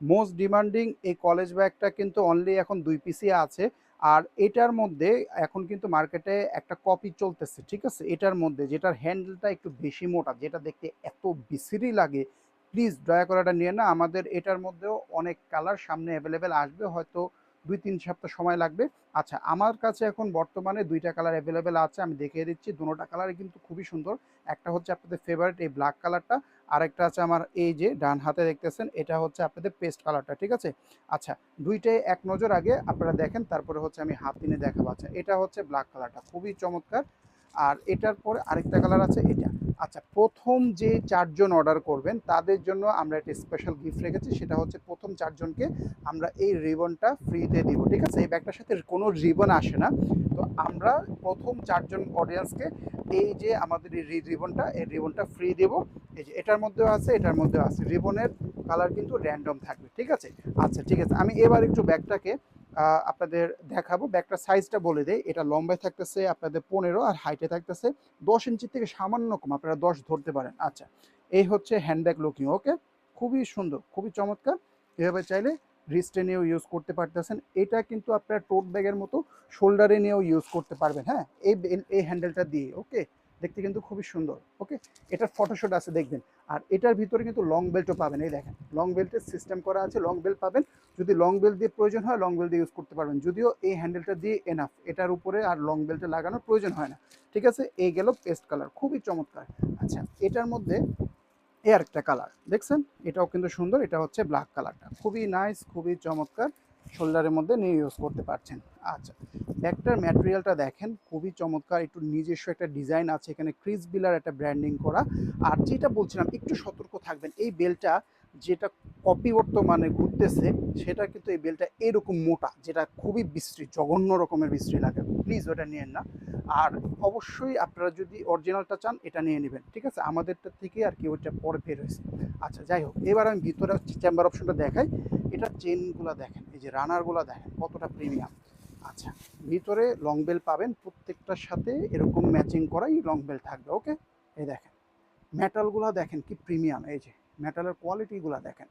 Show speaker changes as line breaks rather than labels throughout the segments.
Most demanding এই college ব্যাগটা কিন্তু অনলি এখন দুই পিসি আছে। আর এটার মধ্যে এখন কিন্তু মার্কেটে একটা কপি চলতেছে, ঠিক আছে? এটার মধ্যে যেটার হ্যান্ডেলটা একটু বেশি মোটা, যেটা দেখতে এত বিসিরি লাগে প্লিজ দয়া করে এটা নিয়ে না, আমাদের এটার মধ্যেও অনেক কালার সামনে অ্যাভেলেবেল আসবে, হয়তো দুই তিন সপ্তাহ সময় লাগবে। আচ্ছা আমার কাছে এখন বর্তমানে দুইটা কালার অ্যাভেলেবেল আছে, আমি দেখিয়ে দিচ্ছি। দুটোটা কালারই কিন্তু খুবই সুন্দর। একটা হচ্ছে আপনাদের ফেভারিট এই ব্ল্যাক কালারটা। আরেকটা আছে আমার এই যে ডান হাতে দেখতেছেন, এটা হচ্ছে আপনাদের পেস্ট কালারটা, ঠিক আছে? আচ্ছা দুইটাই এক নজর আগে আপনারা দেখেন, তারপরে হচ্ছে আমি হাত দিনে দেখাবো। আচ্ছা এটা হচ্ছে ব্ল্যাক কালারটা, খুবই চমৎকার। আর এটার পরে আরেকটা কালার আছে, এটা। আচ্ছা প্রথম যে চারজন অর্ডার করবেন, তাদের জন্য আমরা একটা স্পেশাল গিফট রেখেছি, সেটা হচ্ছে প্রথম চারজনকে আমরা এই রিবনটা ফ্রিতে দিব, ঠিক আছে? এই ব্যাগটার সাথে কোনো রিবন আসে না। তো আমরা প্রথম চারজন অডিয়েন্সকে এই যে আমাদের এই রিবনটা এই রিবনটা ফ্রি দেব। এই যে এটার মধ্যেও আছে, এটার মধ্যেও আছে। রিবনের কালার কিন্তু র্যান্ডম থাকবে, ঠিক আছে? আচ্ছা ঠিক আছে। আমি এবার একটু ব্যাগটাকে আপনাদের দেখাবো। ব্যাগটার সাইজটা বলে দেয় এটা লম্বায় থাকতেছে, আপনাদের পনেরো আর হাইটে থাকতেছে। দশ ইঞ্চি থেকে সামান্য কম, আপনারা দশ ধরতে পারেন। আচ্ছা এই হচ্ছে হ্যান্ডব্যাগ লুকিং ওকে খুবই সুন্দর, খুবই চমৎকার। এভাবে চাইলে রিস্টে নিয়েও ইউজ করতে পারতেছেন। এটা কিন্তু আপনার টোট ব্যাগের মতো শোল্ডারে নিয়েও ইউজ করতে পারবেন হ্যাঁ? এই এই হ্যান্ডেলটা দিয়ে ওকে দেখতে কিন্তু খুবই সুন্দর ওকে এটার ফটোশুট আছে, দেখবেন। আর এটার ভিতরে কিন্তু লং বেল্টও পাবেন, এই দেখেন লং বেল্টের সিস্টেম করা আছে লং বেল্ট পাবেন। যদি লং বেল্ট দিয়ে প্রয়োজন হয় লং বেল্ট দিয়ে ইউজ করতে পারবেন। যদিও এই হ্যান্ডেলটা দিয়ে এনাফ এটার উপরে আর লং বেল্টে লাগানোর প্রয়োজন হয় না, ঠিক আছে? এই গেল পেস্ট কালার খুবই চমৎকার। আচ্ছা এটার মধ্যে এই আরেকটা কালার দেখছেন? এটাও কিন্তু সুন্দর, এটা হচ্ছে ব্ল্যাক কালারটা খুবই নাইস খুবই চমৎকার শোল্ডারের মধ্যে নিয়ে ইউজ করতে পারছেন। আচ্ছা ব্যাগটার ম্যাটেরিয়ালটা দেখেন, খুবই চমৎকার। একটু নিজস্ব একটা ডিজাইন আছে এখানে ক্রিস বিলার একটা ব্র্যান্ডিং করা। আর যেটা বলছিলাম, একটু সতর্ক থাকবেন, এই বেলটা যেটা কপি বর্তমানে ঘুরতেছে, সেটা কিন্তু এই বেলটা এরকম মোটা, যেটা খুবই বিশ্রী, জঘন্য রকমের বিশ্রী লাগে। প্লিজ ওটা নিয়েন না। আর অবশ্যই আপনারা যদি অরিজিনালটা চান, এটা নিয়ে নেবেন, ঠিক আছে? আমাদেরটা থেকে আর কি ওইটা পরে বের হয়েছে। আচ্ছা যাই হোক, এবার আমি ভিতরে চেম্বার অপশনটা দেখাই। এটা চেনগুলো দেখেন, এই যে রানারগুলো দেখেন, কতটা প্রিমিয়াম আচ্ছা। ভিতরে লং বেল পাবেন, প্রত্যেকটার সাথে এরকম ম্যাচিং করাই লং বেল থাকবে ওকে এই দেখেন মেটালগুলো দেখেন কি প্রিমিয়াম এই যে মেটালের কোয়ালিটিগুলো দেখেন।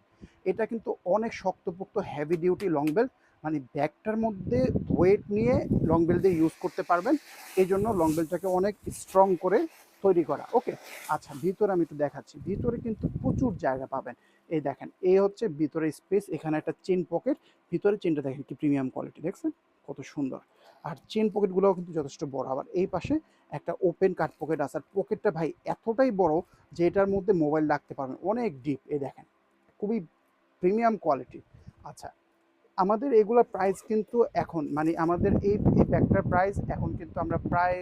এটা কিন্তু অনেক শক্তপোক্ত হেভি ডিউটি লং বেল্ট মানে ব্যাগটার মধ্যে ওয়েট নিয়ে লং বেল্ট দিয়ে ইউজ করতে পারবেন। এই জন্য লং বেল্টটাকে অনেক স্ট্রং করে তৈরি করা ওকে আচ্ছা ভিতরে আমি একটু দেখাচ্ছি। ভিতরে কিন্তু প্রচুর জায়গা পাবেন। এই দেখেন, এই হচ্ছে ভিতরে স্পেস এখানে একটা চেন পকেট ভিতরে চেনটা দেখেন কি প্রিমিয়াম কোয়ালিটি দেখছেন? কত সুন্দর। আর চেন পকেটগুলোও কিন্তু যথেষ্ট বড়। আবার এই পাশে একটা ওপেন কাট পকেট আছে। আর পকেটটা ভাই এতটাই বড় যে এটার মধ্যে মোবাইল রাখতে পারবেন। অনেক ডিপ এ দেখেন। খুবই প্রিমিয়াম কোয়ালিটি আচ্ছা আমাদের এগুলোর প্রাইস কিন্তু এখন মানে আমাদের এই এই ব্যাগটার প্রাইস এখন কিন্তু আমরা প্রায়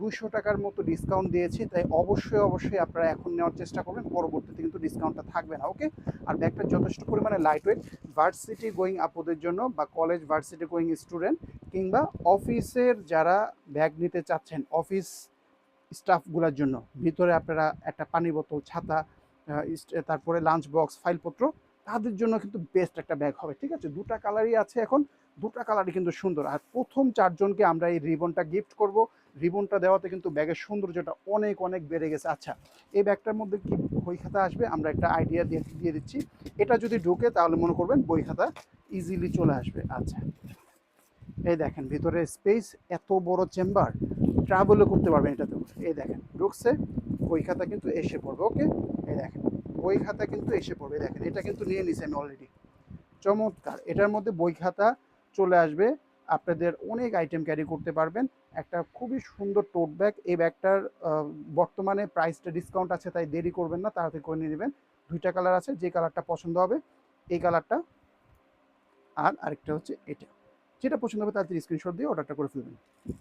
দুশো টাকার মতো ডিসকাউন্ট দিয়েছি, তাই অবশ্যই অবশ্যই আপনারা এখন নেওয়ার চেষ্টা করবেন, পরবর্তীতে কিন্তু ডিসকাউন্টটা থাকবে না ওকে আর ব্যাগটা যথেষ্ট পরিমাণে লাইট ওয়েট ভার্সিটি গোয়িং আপুদের জন্য বা কলেজ ভার্সিটি গোয়িং স্টুডেন্ট কিংবা অফিসের যারা ব্যাগ নিতে চাচ্ছেন অফিস স্টাফগুলোর জন্য, ভিতরে আপনারা একটা পানি বোতল, ছাতা তারপরে লাঞ্চ বক্স ফাইলপত্র তাদের জন্য কিন্তু বেস্ট একটা ব্যাগ হবে, ঠিক আছে? দুটা কালারই আছে এখন, দুটা কালারই কিন্তু সুন্দর। আর প্রথম চারজনকে আমরা এই রিবনটা গিফট করব। রিবনটা দেওয়াতে কিন্তু ব্যাগের সৌন্দর্যটা অনেক অনেক বেড়ে গেছে। আচ্ছা এই ব্যাগটার মধ্যে কি বই খাতা আসবে? আমরা একটা আইডিয়া দিয়ে দিয়ে দিচ্ছি। এটা যদি ঢুকে, তাহলে মনে করবেন বই খাতা ইজিলি চলে আসবে। আচ্ছা এই দেখেন, ভিতরে স্পেস এত বড় চেম্বার ট্রাভেলও করতে পারবেন এটাতে। এই দেখেন, ঢুকছে, বই খাতা কিন্তু এসে পড়বে ওকে এই দেখেন, বই খাতা কিন্তু এসে পড়বে। দেখেন, এটা কিন্তু নিয়ে নিছি আমি অলরেডি চমৎকার, এটার মধ্যে বই খাতা চলে আসবে। আপনাদের অনেক আইটেম ক্যারি করতে পারবেন। একটা খুবই সুন্দর টোট ব্যাগ এই ব্যাগটার বর্তমানে প্রাইসটা ডিসকাউন্ট আছে, তাই দেরি করবেন না, তাড়াতাড়ি করে নিয়ে নেবেন। দুইটা কালার আছে, যে কালারটা পছন্দ হবে, এই কালারটা আর আরেকটা হচ্ছে এটা। যেটা পছন্দ হবে, তাড়াতাড়ি স্ক্রিনশট দিয়ে অর্ডারটা করে ফেলবেন।